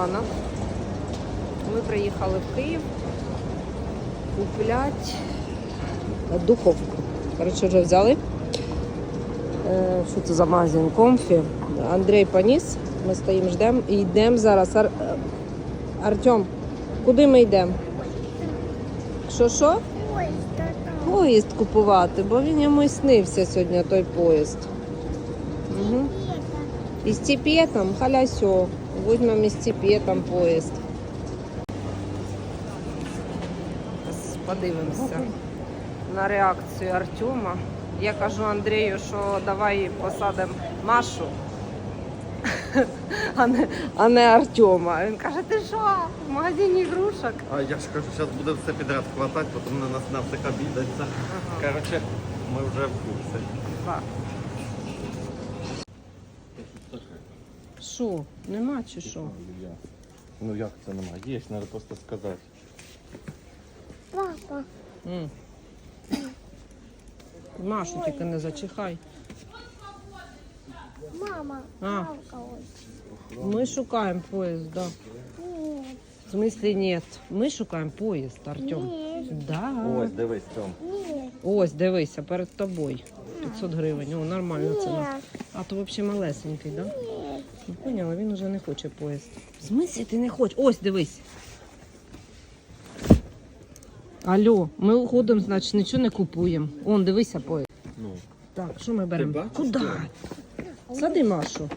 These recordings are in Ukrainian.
ранок. Ми приїхали в Київ купляти духовку. Коротше, вже взяли. Е, Що це за магазин? Комфі. Андрій поніс. Ми стоїмо, ждемо і йдемо зараз. Ар... е, Артем, куди ми йдемо? Що що? Поїзд купувати, бо він йому і снився сьогодні той поїзд. Угу. І з тіпетом, халясьо. Візьмемо із тіпетом поїзд. Зараз Подивимося на реакцію Артема. Я кажу Андрію, що давай посадимо Машу, а не, а не Артема. Він каже, ти що, в магазині ігрушок? А я ж кажу, зараз буде все підряд хватати, потім на нас на всіх обідаться. Ага. Коротше, ми вже в курсі. Так. Що, нема чи що? Ну як це немає? Є, треба просто сказати. Папа, М. Машу тільки не зачихай. мама, А. Ми шукаємо поїзд, да. Нет, В смислі ні. Ми шукаємо поїзд, Артем. нет, Да. Ось, дивись, Том. нет, Ось, дивися, перед тобою. 500 гривень. О, нормально ціна. нет, А то взагалі малесенький, да? Ну, поняла, він уже не хоче поїзд. В смислі ти не хочеш? Ось, дивись. Алло, ми уходимо, значить, нічого не купуємо. Он, дивися поїзд. Ну, Так, що ми беремо? бачиш, Куди? Сади Машу.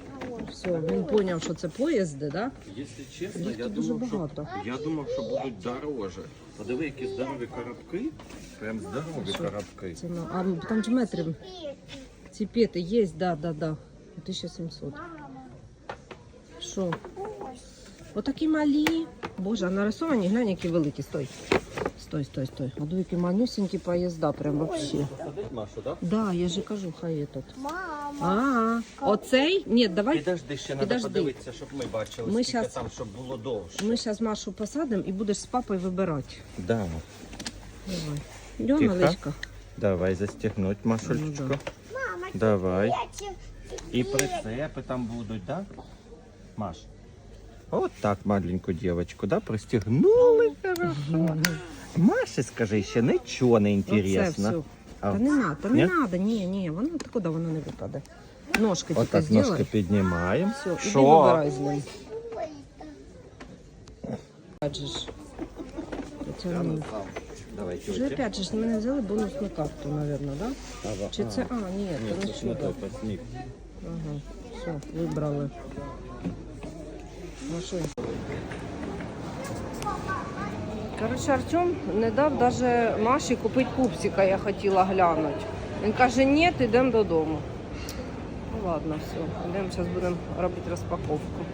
Все, він зрозумів, що це поїзди, да? якщо чесно, Їх я тут дуже думав, що, багато. я думав, що будуть дороже. Подиви, які здорові коробки. Прям здорові Що? коробки. Це, ну, а там ж метрів. Ці пети є, да, да, да. 1700. Що? Отакі малі. Боже, а нарисовані, глянь, які великі. Стой. Стой, стой, стой. А які манюсенькі поїзда, прям вообще. Садить Машу, так? Да, я же кажу, хай є тут. Мама, А, оцей? Ні, давай. Підожди, ще треба Підожди. подивитися, щоб ми бачили, Ми скільки щас- там, щоб було довше. Ми зараз Машу посадимо і будеш з папою вибирати. Да. Давай. Йо, Тихо. малечка. Давай застегнуть, Машулечку. Ну, да. мама, Давай. І прицепи там будуть, да? Маш. От так маленьку дівчинку, да, пристегнули хорошо. Маші, скажи, ще нічого не інтересно. Та не надо, та не Ні? надо, ні, ні, воно куди воно не випаде. Ножки тільки Отак ножки піднімаємо. Все, іди Що? вибирай з ним. Бачиш. Не Давай, Вже тьоті. опять же ж ми взяли бонусну карту, мабуть, да? Ага, Чи це. А, ні, Ні, це не це ж не сюди. Ага, все, вибрали. Машин. Коротше, Артем не дав навіть Маші купити пупсика, я хотіла глянути. Він каже, ні, йдемо додому. Ну ладно, все. Йдемо, зараз будемо робити розпаковку.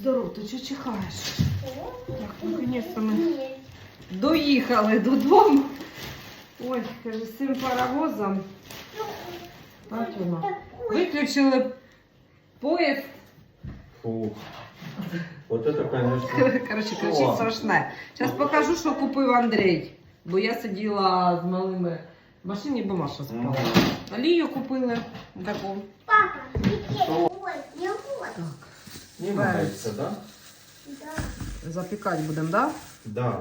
Здоров, ти чи чихаєш? Так, наконец-то ми доїхали додому. Ой, каже, з цим паровозом. Так, Тьома. Виключили поїзд. Фух. Вот это, конечно. Коротше, Що? кричить страшне. Зараз покажу, що купив Андрій. Бо я сиділа з малими в машині, бо Маша спала. Олію купили таку. Папа, иди. Ой, я вот. Так. Знімається, да? Да. Запікати будемо, так? Да? Да.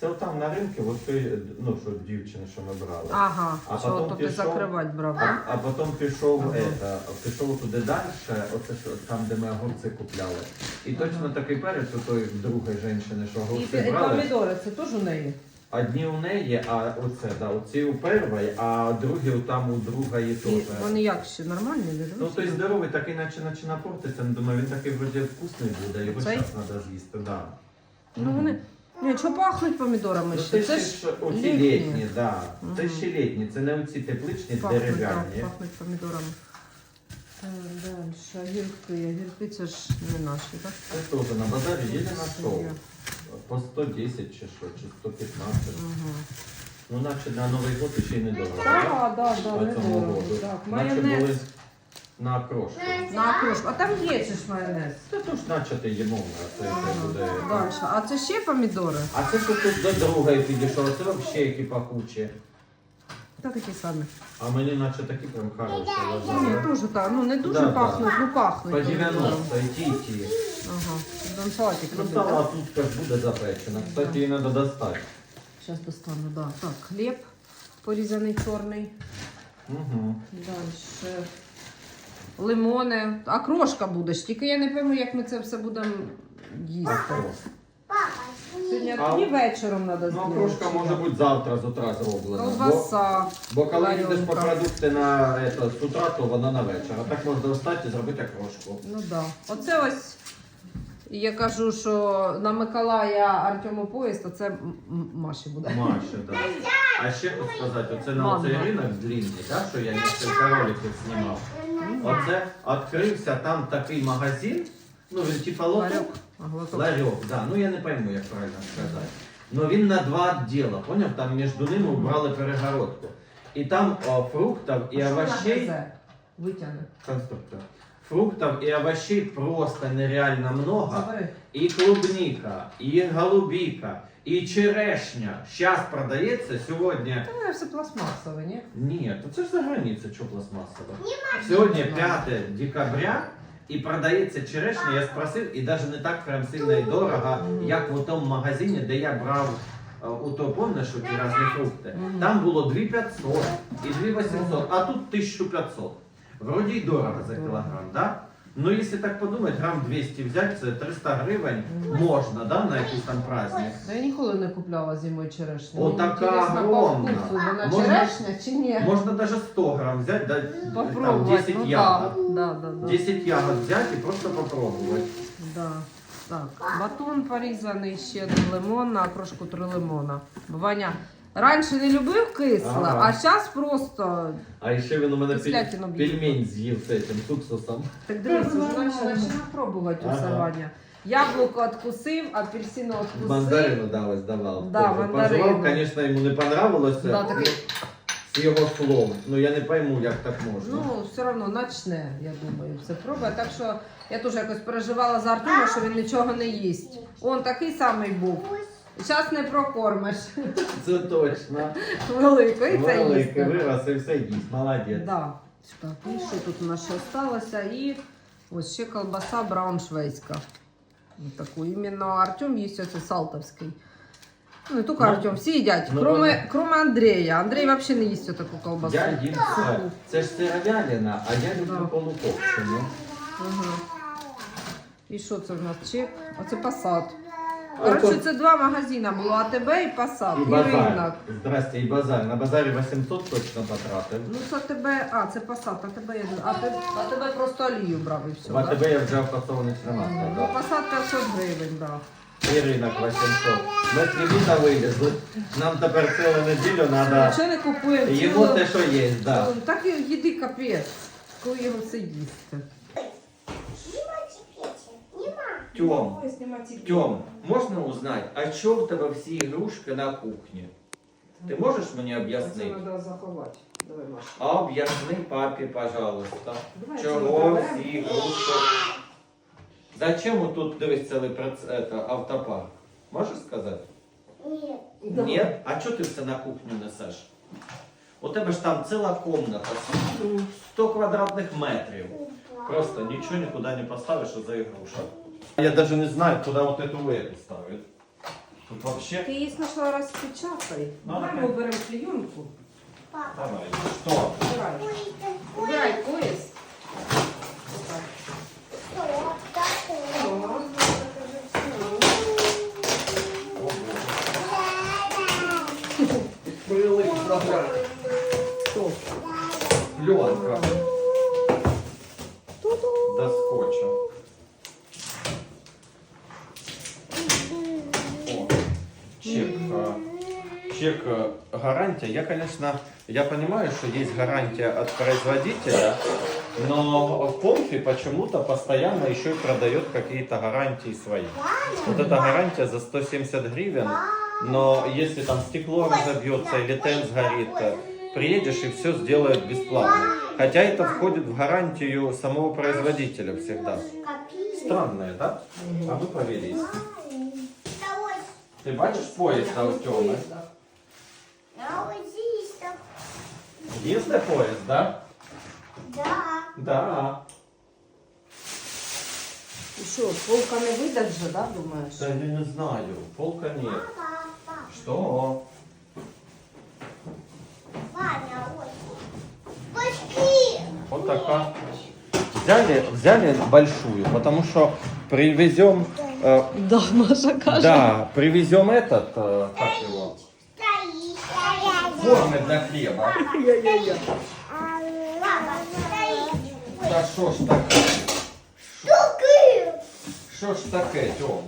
Це там на ринку, от той, ну, що дівчина, що ми брали. Ага, А що потім то ти пішов- закривати брав, А, а потім пішов, Ага. это, пішов туди далі, оце що там, де ми огурці купляли. І точно такий перець у той другої жінки, що І, огурці і брали. помідори, це теж у неї? Одні у неї, а оце, да, оці у першої, а другі там у другої І теж. вони як ще нормальні? не Ну той здоровий такий наче наче портиться, ну думаю, він такий вроді вкусний буде, його Цей? зараз треба з'їсти, да. Ну вони. Ні, що пахнуть помідорами Ну, ще? це, ж оці літні. да. Це ще літні, це не оці тепличні Пахнуть, так, пахнуть помідорами. Так, далі. Огірки. Огірки це ж не наші, так? Це теж на базарі є на Це По 110 чи що, чи 115. Ага. Ну, наче на Новий год ще й не дорого. Так, так, По так, цьому недорого. году. Так, Наче майонез. були на окрошку. На окрошку. А там є же ж майонез. Це то ж наче ти їмо, а це це буде. Далі. А це ще помідори? А це що тут до другої підійшов, це взагалі які пахучі. Та такі самі. А мені наче такі прям хороші. Ні, дуже так. Ну не дуже Да, пахнуть, ну пахнуть. По 90 і ті, і ті. Ага. Будемо салатик Ну робити. там да? а тут как буде запечено. Кстати, її треба достати. Зараз достану, да. Так, хліб порізаний чорний. Угу. Далі. Лимони. А крошка буде ж. Тільки я не пойму, як ми це все будемо їсти. Сьогодні А- вечором треба Ну, зробити. крошка може бути завтра з утра зроблена. Бо, Ковбаса. бо коли їдеш по продукти на это, з утра, то вона на вечір. А так можна встати і зробити крошку. Ну так. Да. Оце ось. Я кажу, що на Миколая Артему поїзд, а це М- М- Маші буде. Маша, да. А ще хочу сказати, оце на Мама. оцей ринок длинний, да, що я кілька роликів знімав. Оце відкрився там такий магазин, ну він типа лоток. Ларьок. А, глоток. Ларек, да. Ну я не пойму, як правильно сказати. Ну він на два відділа, поняв? Там між ними убрали перегородку. І там о, фруктів і А що вона овощей. гризе? Витягне. Конструктор. Фруктів і овощей просто нереально много. І клубника, і голубіка, і черешня. Зараз продається сьогодні. Та все пластмасове, ні? Ні, то це ж за границя, що пластмасова. Сьогодні 5 декабря і продається черешня, я спросив, і навіть не так прям сильно і дорого, як в тому магазині, де я брав е, у то помниш, ті різні фрукти. Там було 2500 і 2800, а тут 1500. Вроді й дорого за кілограм, да? Ну, якщо так подумати, грам 200 взяти, це 300 гривень можна, да, на якийсь там праздник. Ну, Я ніколи не купляла зимою черешню. О, Мені така інтересно, по огромна. вкусу, вона Можна- черешня чи ні? Можна навіть 100 грам взяти, да, там Попробувати. 10 ну, ягод. Да, да, да. 10 ягод взяти і просто попробувати. Да. Так, батон порізаний, ще один лимон, а крошку три лимона. Ваня раніше не любив кисле, Ага. а зараз просто. А ще він у мене б'є. пельмень з'їв з цим уксусом. Так дивись, вже починає пробувати усе Ага. Ваня. Яблуко откусив, апельсину откусив. Мандарину дав, давав. Да, Тоже мандарину. Пожував, звісно, йому не понравилося Да, такий, з його слов. Ну я не пойму, як так можна. ну, все одно начне, я думаю, все пробує. Так що я теж якось переживала за Артема, що він нічого не їсть. Он такий самий був. Зараз не прокормиш. Це точно. Великий це Великий їсти. вираз і все їсть. Молодець. Да. Так, і що тут у нас ще залишилося? І ось ще колбаса брауншвейська. Ось Таку іменно Артем їсть оце салтовський. Ну, не тільки Ну, Артем, всі їдять, ну, кроме, кроме Андрія. Андрій взагалі не їсть таку колбасу. Я їм все. Це ж сировялина, а я люблю Да. Ага. І що це в нас? Чек? Оце Passat. Коротше, це два магазини було АТБ і Passat, І і, ринок. Здрасте, і базар. На базарі 800 точно потратив. Ну, це тебе, а, це Passat, а тебе, я- а тебе, а просто олію брав і все. В да? АТБ я вже опасований фасований Ну, тримав. Passat 500 гривень, так. Да. І ринок 800. Ми з вилізли. Нам тепер цілу неділю треба Нічого не купуємо. їмо те, що є, да. Так і їди капець, коли його все їсти. Ці- Тьом, можна узнати, а чого в тебе всі ігрушки на кухні? Ти можеш мені Це об'яснити? треба заховати. Давай, Маша. А об'ясни папі, пожалуйста. Давай Чого цього всі ігрушки? Зачем тут дивись цілий проц- это, автопарк? Можеш сказати? Нет. Ні? А чого ти все на кухню несеш? У тебе ж там ціла комната, 100 квадратних метрів. Просто нічого нікуди не поставиш за ігруша. Я навіть не знаю, куди вот эту эту ставить. Тут вообще... Ти її спочатку розпечатай. Ну, Давай окей. ми беремо клейонку. Папа. Давай, что? Убирай. Ой, это Убирай пояс. Отак. что такое? О, Прилип програм. Хто? гарантия. Я, конечно, я понимаю, что есть гарантия от производителя, но в Помфи почему-то постоянно еще и продает какие-то гарантии свои. Вот эта гарантия за 170 гривен, но если там стекло разобьется или тен сгорит, приедешь и все сделают бесплатно. Хотя это входит в гарантию самого производителя всегда. Странное, да? А вы повелись. Ты бачишь поезд у Тёмы? А вот здесь так. Единственный поезд, да? Да. Да. І що, полка не видать же, да, думаєш? Да я не знаю, полка нет. Папа. Что? Ваня, ой. Пошли. Вот такая. Взяли, взяли большую, потому что привезем, э, Да, Маша каже. да, привезем этот, э, как его форми для хлеба. Та що ж таке? Что ж таке, э, Тьом?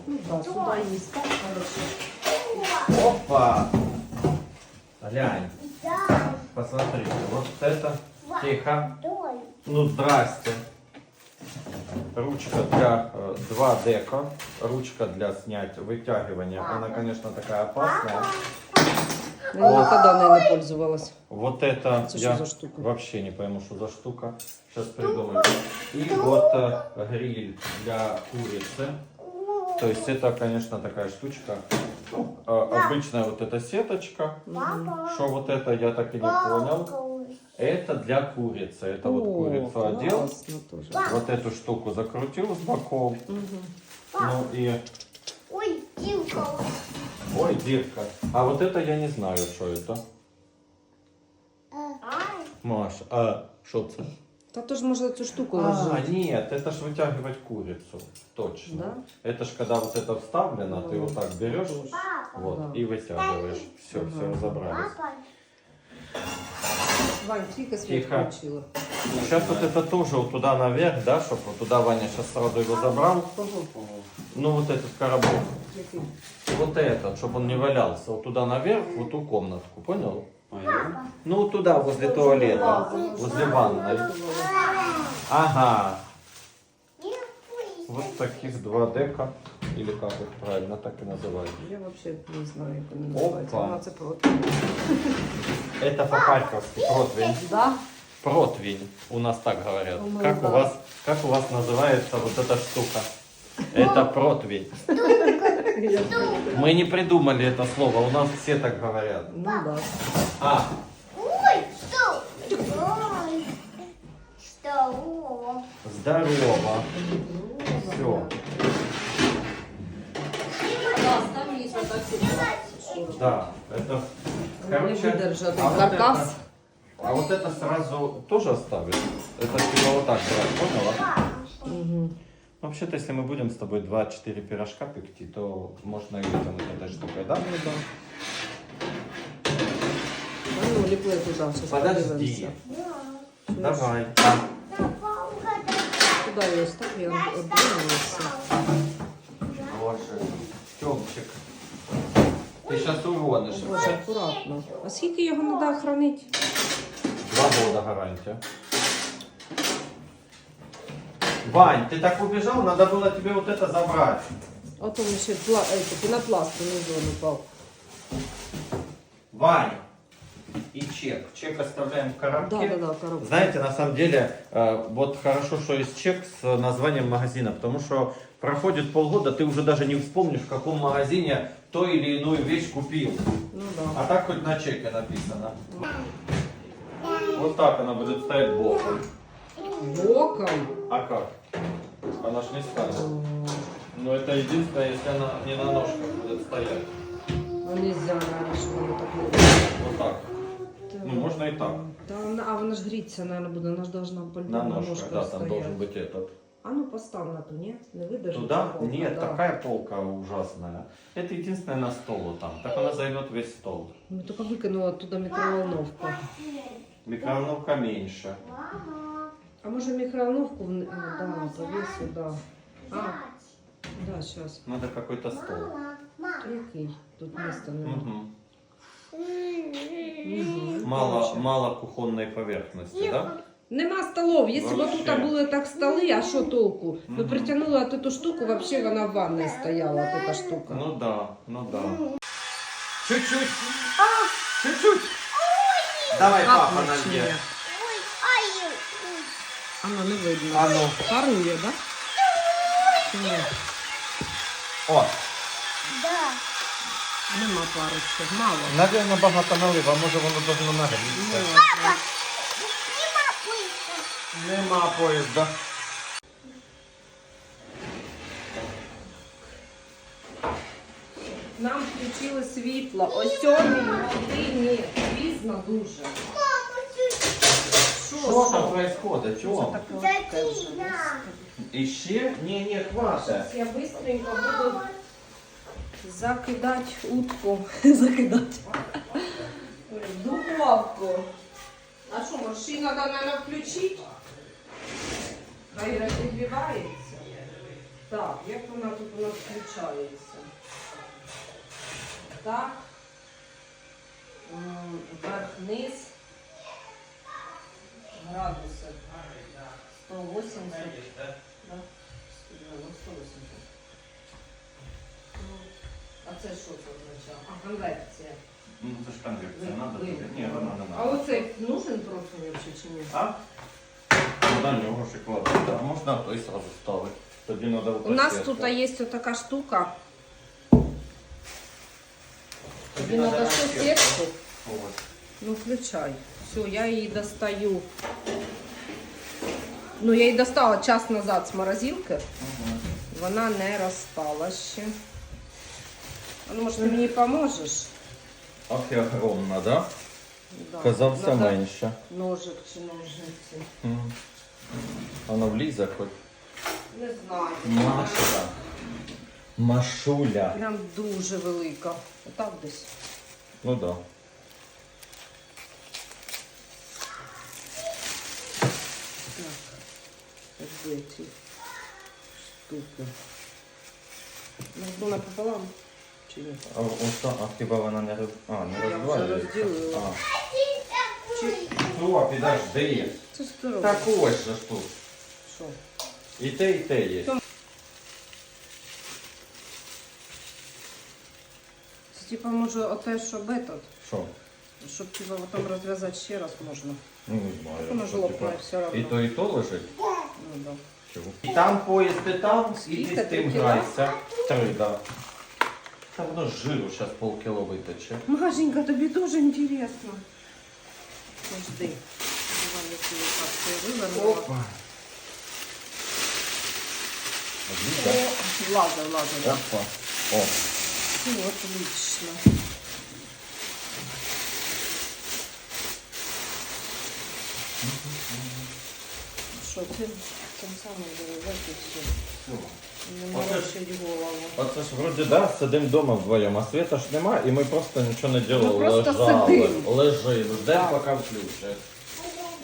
Опа! Глянь, посмотри, вот это, тихо. Ну, здрасте. Ручка для э, 2 дека, ручка для снятия, вытягивания. Она, конечно, такая опасная. Я ніколи нею не пользувалась. Вот это Это я что за штука? вообще не пойму, что за штука. Сейчас придумаю. И вот э, гриль для курицы. То есть это, конечно, такая штучка. Ну, э, обычная вот эта сеточка. Папа. Что вот это, я так и не понял. Это для курицы. Это вот курицу одел. класно тоже. Вот эту штуку закрутил с боков. Мгм. Ну и... Ой, Димка. Ой, дырка. А вот это я не знаю, что это. Ай. Маш, а что это? Та то ж може цю штуку А, ложити. нет, это ж вытягивать курицу. Точно. Да? Это ж когда вот это вставлено, ты вот так берешь, Папа. вот, Да. и вытягиваешь. Все, Ага. все, разобрались. Папа. Вань, тільки світ Тихо. включила. Сейчас вот это тоже вот туда наверх, да, чтобы вот туда Ваня сейчас сразу его забрал. Кого? Ну вот этот коробок. Який? Вот этот, чтобы он не валялся. Вот туда наверх, в ту комнатку, понял? Папа. Ну вот туда, возле туалета, возле ванной. Ага. Не пусть. Вот таких два дека, Или как их правильно так и называют. Я взагалі не знаю, як вони Опа. називаються. Вона це. Это по-харьковски противень. Да? Противень, у нас так говорят. Ну, Как у да. вас, как у вас называется вот эта штука? Это противень. Я- Мы не придумали это слово, у нас все так говорят. Ну да. А, Ой, что? Ой. Что? О. здорово. Все. Да, там є отак. Да, это... Не Короче, видержати а вот каркас. это- А вот это сразу тоже оставить? Это типа вот так брать, поняла? Угу. Вообще-то, если мы будем с тобой 2-4 пирожка пекти, то можно и вытянуть этой штукой, да? Ну да. А ну, ліпли туди, зараз Подожди. подивимося. Да. Давай. Да, паука, да. Туди її став, я обдивилася. Боже, Тёмчик. Ты сейчас уронишь. Боже, акуратно. А скільки його треба хранити? Два года гарантия. Вань, ты так убежал, надо было тебе вот это забрать. А то ще пла... это, пінопласт внизу не упав. Вань. И чек. Чек оставляем в коробке. Да, да, да, коробка. Знаете, на самом деле, э, вот хорошо, что есть чек с названием магазина, потому что проходит полгода, ты уже даже не вспомнишь, в каком магазине то или иную вещь купил. Ну да. А так хоть на чеке написано. Вот так она будет стоять боком. Боком. А как? Она ж не станет. Но это единственное, если она не на ножках будет стоять. Ну нельзя, наверное, що воно так Вот так. Ну, можно и так. Та, вона- а вона ж гріться, наверное, буде, вона ж должна по На ножках, да, там стояти. должен быть этот. А ну постав на ту, ні? Не видержить? Туда? ця полка, Нет, да. такая полка ужасная. Это единственное на стол вот там. Так она займет весь стол. Ну тільки викинула туди мікроволновку. Микроволновка меньше. Мама. А може мікроволновку в... а, да, повісу, да. А, да, зараз. Надо какой-то стол. Мама. Мама. Який? Тут місця немає. Мгм. Мало, мало кухонной поверхности, да? Нема столов. Якщо б тут були так столи, а що толку? Ви Мгм. притягнули от эту штуку, вообще вона в ванной стояла, от эта штука. Ну да, ну да. Чуть-чуть. Чуть-чуть. Давай, папа, ай. Оно не видно. А ну. Парує, да? О, Да. Нема парочки. Мало. наверное, багато налива, може воно должно нагрітися. Мало. Нема поїзда. Нам включили світло о сьомій годині. Пізно дуже. Мама, Що там происходит? Чого? таке легке вже? Затіна. І ще? Ні, ні, хватить. Я быстренько буду закидати утку. закидати. Духовку. А що, машина треба, наверное, включити? Хай розігрівається. Так, як вона тут у нас включається? Так. Вверх-вниз. Градуси. 180. Да? Ну, 180. А це що це означає? А, конвекція. Ну це ж конвекція, надо. ви- Ні, вона не А надо. оцей нужен профіль вообще чи ні? А? Ну, на нього ж і кладати. Да, можна той сразу ставити. Тоді треба У нас тут є така штука. Тобі треба що сітку? Ну, включай. Все, я її достаю. Ну, я її достала час назад з морозилки. Вона не розпала ще. А ну, може, ти мені поможеш? Ах, і огромна, да? Да. Казався Надо менше. Ножик чи ножниці. Мгм. Вона влізе хоч. Не знаю. Маша. Машуля. Прям дуже велика. Отак десь. Ну да. Так. Де ці штуки? Можна напополам? Чи ні? А, оста, а хіба вона не роз... А, не Я вже розділила. А. Чи... О, підожди. Це робиш? Так ось же ж тут. Що? І те, і те є. Це типа може оте, що этот, Що? щоб типа потім розв'язати ще раз можна. Ну, не знаю. Воно ж що, лопне типа, все одно. І то, і то лежить? Ну, да. Чого? І там поїзд, і там, і Скільки? з Три тим кіла? грайся. Три, да. Та воно з жиру зараз полкіло витече. Машенька, тобі дуже інтересно. Подожди. Давай я свою капсу вивернула. Влізе. О, влаза, влаза, да. Опа. О. Ну, отлично. Що, ти тим самим виливати все. Все. Не морочить голову. Оце ж вроді да, сидимо вдома вдвоєм, а світа ж нема, і ми просто нічого не робили, Ми просто лежали, сидим. лежимо, ждемо, Так. поки включать.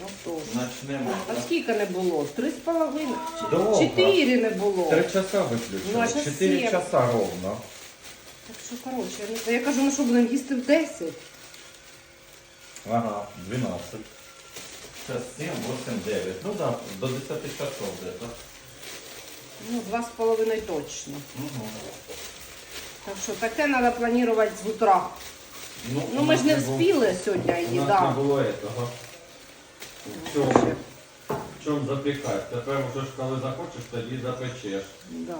Ну, то. Начнемо. А скільки не було? Три з половиною? Чи- Довго. Чотири не було. Три часа Ну, а виключили, чотири сім. часа ровно. Так що, коротше, я не знаю. Я кажу, ну що будемо їсти в 10? Ага, 12. Сейчас 7, 8, 9. Ну да, до 10 часов где-то. Ну, два з половиною точно. Угу. Так що таке треба планувати з утра. Ну ми ж не вспіли сьогодні У нас їда. не було этого. В чому, в чому запікати? Тепер вже ж коли захочеш, тоді запечеш. Да.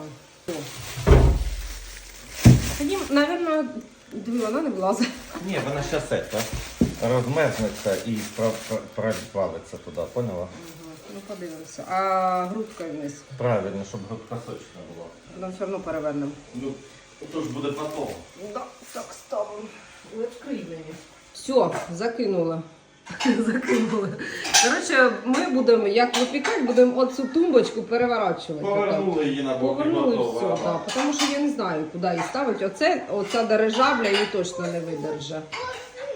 Тоді, мабуть, диви, вона не влазить. Ні, вона зараз это, розмерзнеться і проплавиться туди, поняла? Ну, подивимося. А грудкою вниз. Правильно, щоб грудка сочна була. Нам все одно перевернемо. Ну, то ж буде потом. Да, так ставимо. Відкрий мені. Все, закинула. закинула. Коротше, ми будемо, як випікати, будемо оцю тумбочку переворачувати. Повернули її на боки Повернули готово. все, так. Тому що я не знаю, куди її ставити. Оце, оця дирижабля її точно не видержа.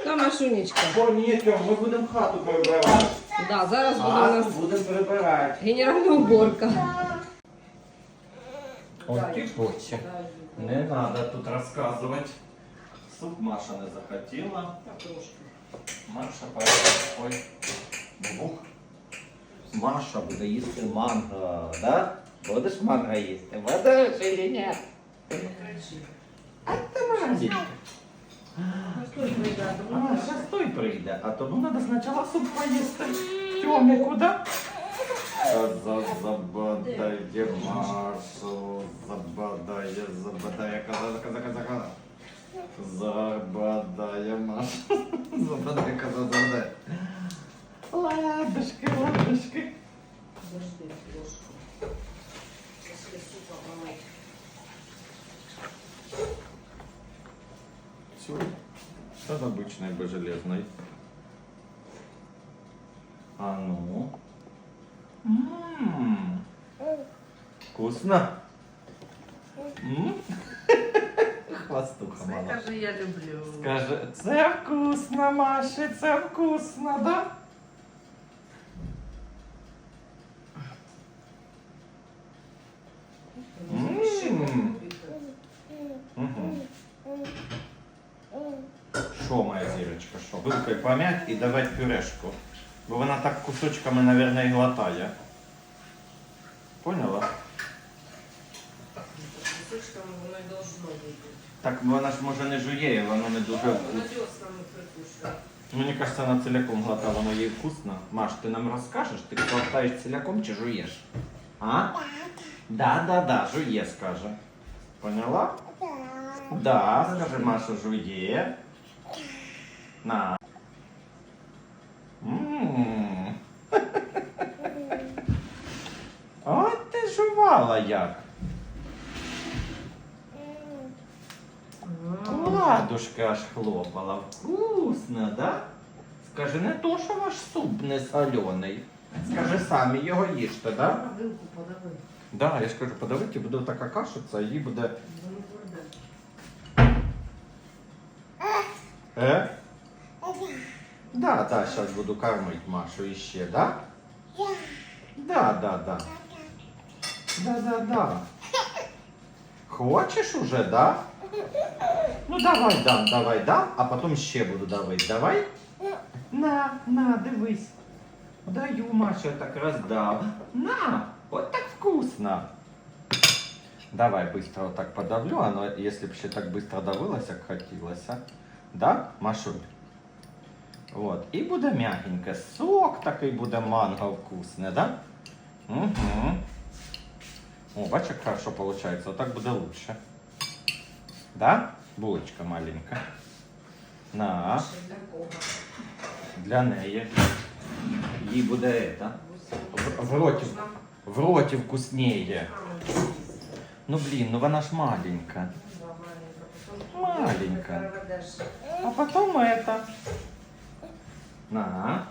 Та Машунечка. Бо ні, ми будемо хату прибирати. Да, зараз буде у нас Хату будемо прибирати. генеральна уборка. Ось ті хоче. Не треба тут розказувати. Суп Маша не захотіла. Маша поїхала. Ой. Бух. Маша буде їсти манго, да? Будеш манго їсти? Будеш чи ні? А ти Молодець. А, зараз той прийде, а тому треба спочатку суп поїсти. Тьомі, куди? Забадає Машу, забадає, забадає, каза, каза, каза, каза. А ну. М. Вкусно. М? Хвастуха мала. каже, я люблю. Скаже, це вкусно, Маші, це вкусно, да? М. Мгм. Що, моя зірочка, що? Вилкою пом'ять і давати пюрешку. Бо вона так кусочками, мабуть, і глотає. Поняла? Кусочками воно й должно бути. Так вона ж може не жує, воно не дуже вкусно. Радіоснами прикушує. Мені кажется, она целиком глота, воно їй вкусно. Маш, ти нам розкажеш, ти глотаєш целиком чи жуєш? А? Да, да, да, жує, скаже. Поняла? Да, скаже, Маша жує. На. М. От ти жувала як. Ладушка аж хлопала. Вкусно, да? Скажи, не то, що ваш суп не солений. Скажи, самі його їжте, да? Вилку подави. Да, я ж кажу, подавити, буде така кашиця, її буде. Е? Да, да, зараз буду кормити Машу іще, да? Да, да, да. Да, да, да. Хочеш уже, да? Ну давай дам, давай дам, а потім ще буду давити. Давай? На, на, дивись. Даю, Маша, так роздав. На, от так вкусно. Давай быстро вот так подавлю, оно, если бы еще так быстро давилось, как хотелось, а? Да, Машуль? Вот. І буде м'ягеньке. Сок такий буде манго вкусне, да? Угу. О, бачиш, як хорошо виходить. Отак буде лучше. Да? Булочка маленька. На, для кого? для неї. Їй буде это. В, в роті, в роті вкусніє. Ну, блін, ну вона ж маленька. Маленька. Потім. А потом это. На.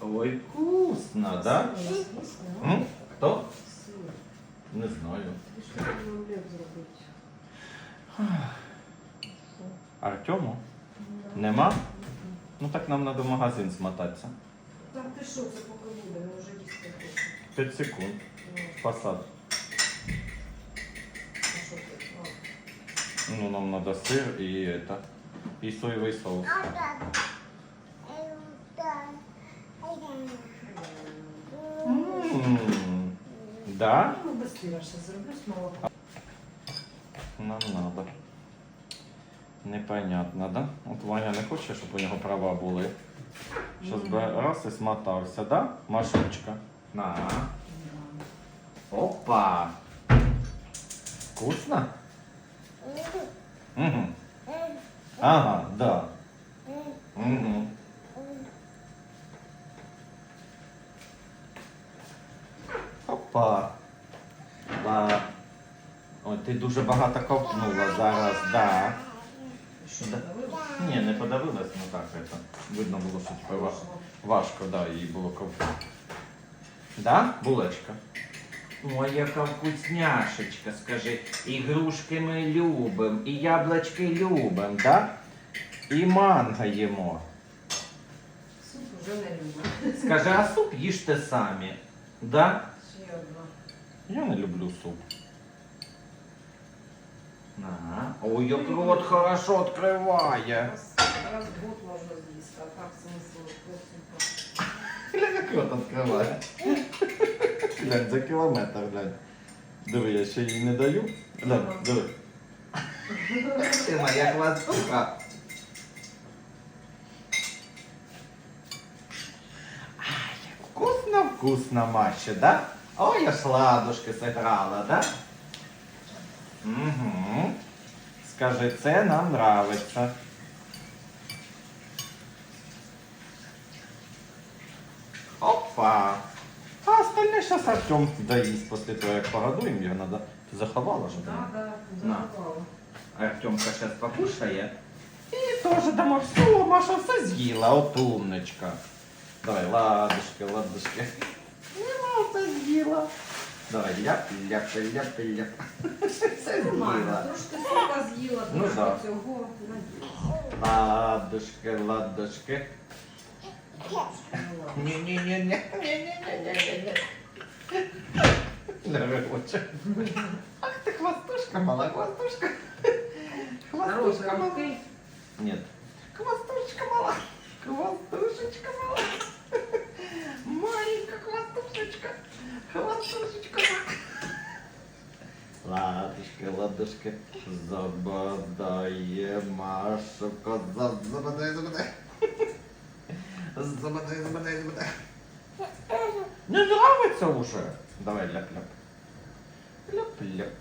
Ой, вкусно, да? Сир у нас є, ну? М? Хто? Сир. Не знаю. Ти що хотів омлет зробити? Артему? Нема? Ну так нам треба в магазин смотатися. Та ти що, це поки буде, він вже їсти хоче. 5 секунд. Ну, Посад. а що ти? А. Ну, нам надо сыр и это. И соевый соус. М, Да? Ну, ще зроблю з молоком. Нам надо. Непонятно, да? От Ваня не хоче, щоб у нього права були. Щас би раз і смотався, да? Машучка. На. Опа. Вкусно? Угу. Ага, да. Угу. Опа. Ба. Ой, ти дуже багато ковтнула зараз, да. Що, Да. Ні, не подавилась, ну так это. Видно було, що типа ва- важко, да, їй було ковтнути. Да, булочка? Ой, яка вкусняшечка, скажи. Ігрушки ми любимо, і яблочки любимо, да? І манго їмо. Суп вже не люблю. Скажи, а суп їжте самі. Да? Я не люблю суп. На. Ой, як рот хорошо відкриває. Раз, раз в год можна з'їсти, а так смисл просто. Глянь, як рот відкриває. Глянь, за кілометр, глянь. Диви, я ще їй не даю. Глянь, диви. Ти моя хвастуха. Ай, як вкусно, вкусно, Маша, да? Ой, аж ладушки сыграла, да? Угу. Скажи, це нам нравиться. Опа. А остальне сейчас Артем доїсть після того, як погодуємо його, надо. Ти заховала ж? да, На. Артемка зараз покушає. І теж дамо все, Маша все з'їла, от умничка. Давай, ладушки, ладушки. Нема все з'їла. Давай, ляп, ляп, ляп, ляп. Все з'їла. Трошки сока з'їла, Ну, трошки да. цього. Ладушки, ладушки. Ні-ні-ні-ні. Ні-ні-ні-ні-ні. Не регоче. Ах ти хвостушка мала, хвостушка. Хвостушка мала. Нет. Хвостушечка мала. Хвостушечка мала. Маленькая хвостушечка. Хвостушечка мала. Ладушки, ладушки. Забодає Машу коза. Забодай, забодай. Забодай, забодай, забодай. Не нравится уже. Давай, ляп-ляп. Ляп-ляп.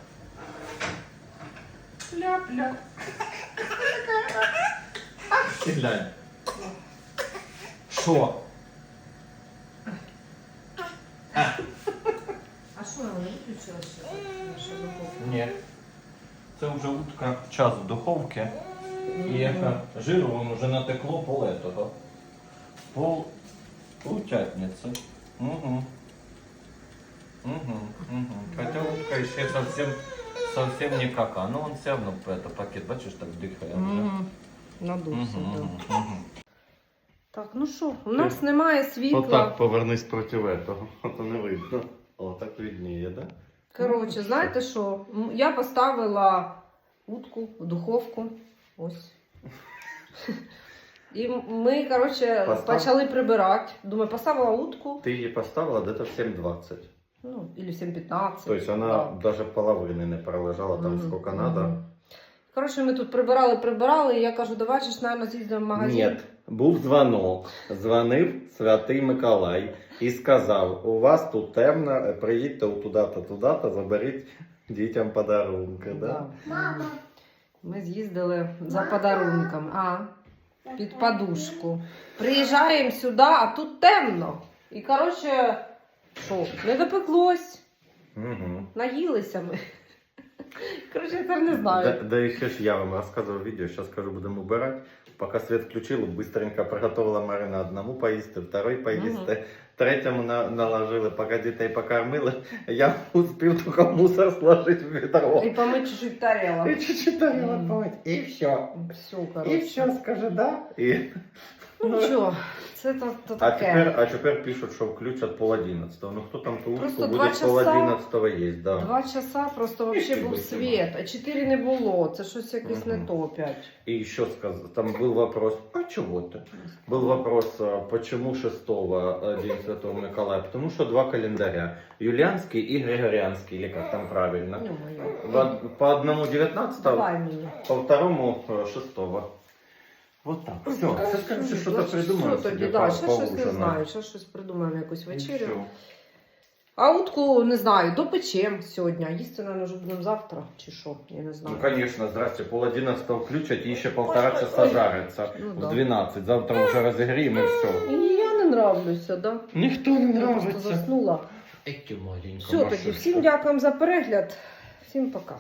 Ляп-ляп. Ах, глянь. Що? А що, вона не виключила ще? Наша духовка? Ні. Це вже утка час в духовці. І яка жиру воно вже натекло пол этого. Пол утятницы. Угу. Угу, угу. Хотя утка еще совсем, совсем не кака. Но он все равно это пакет, бачиш, так дихає вже. Мгм. Надувся, Мгм, так. мгм, мгм. Так, ну що, у нас немає світла. Отак повернись проти этого. А то не видно. О, так видніє, да? Коротше, знаєте що? Я поставила утку в духовку. Ось. І ми, коротше, Постав- почали прибирати. Думаю, поставила утку, Ти її поставила десь в 7.20. ну, или в 7.15. Тобто вона навіть половини не пролежала там Мгм, скільки мгм. треба. Коротше, ми тут прибирали, прибирали, і я кажу, давай же ж, наверное, з'їздимо в магазин. Ні, був дзвонок. Дзвонив святий Миколай і сказав: у вас тут темно, приїдьте туди-то, туди-то, заберіть дітям подарунки. Да? Да. Мама. Ми з'їздили за подарунком. А, під подушку. Приїжджаємо сюди, а тут темно. І коротше, що, не допеклось. Угу. Наїлися ми. Коротше, я тепер не знаю. Да, да еще ж я вам рассказывал видео, сейчас скажу, будем убирать. Пока свет включил, быстренько приготовила Марина одному поїсти, второй поїсти, третьому на, наложили, пока дітей покормили, я успів тільки мусор сложить в ведро. І помити чуть-чуть тарілок. І чуть-чуть тарілок помить. І все. Все, І коротше. все, скажи, да? І... Ну що, це то, то А таке. тепер, а тепер пишуть, що включать пол 11. Ну хто там ту Просто утку два буде пол часа. 11 є, да. Два часа просто вообще Тільки був вийти світ, а чотири не було. Це щось якесь не Мгм. то опять. И еще сказал, там был вопрос, а чего ты? Был вопрос, а, почему 6 День Святого Миколая? Потому что два календаря. Юлианский и Григорианский, или как там правильно. Ну, моє. В- По одному 19 Давай мені. по второму 6 Вот так. Все, сейчас, короче, что-то придумаем. Що тоді, да, ще щось не знаю, ще щось придумаємо якусь вечерю. А утку не знаю, допечем сьогодні. А їсти, наверное, вже будемо завтра, чи що, я не знаю. Ну, конечно, здрасте, пол 11 включать и еще полтора часа жарится. Ну, В да. 12. Завтра уже разогреем и все. І я не нравлюся, да? Никто не Я просто нравится. заснула. Все, тоді всім дякуємо за перегляд. Всім пока.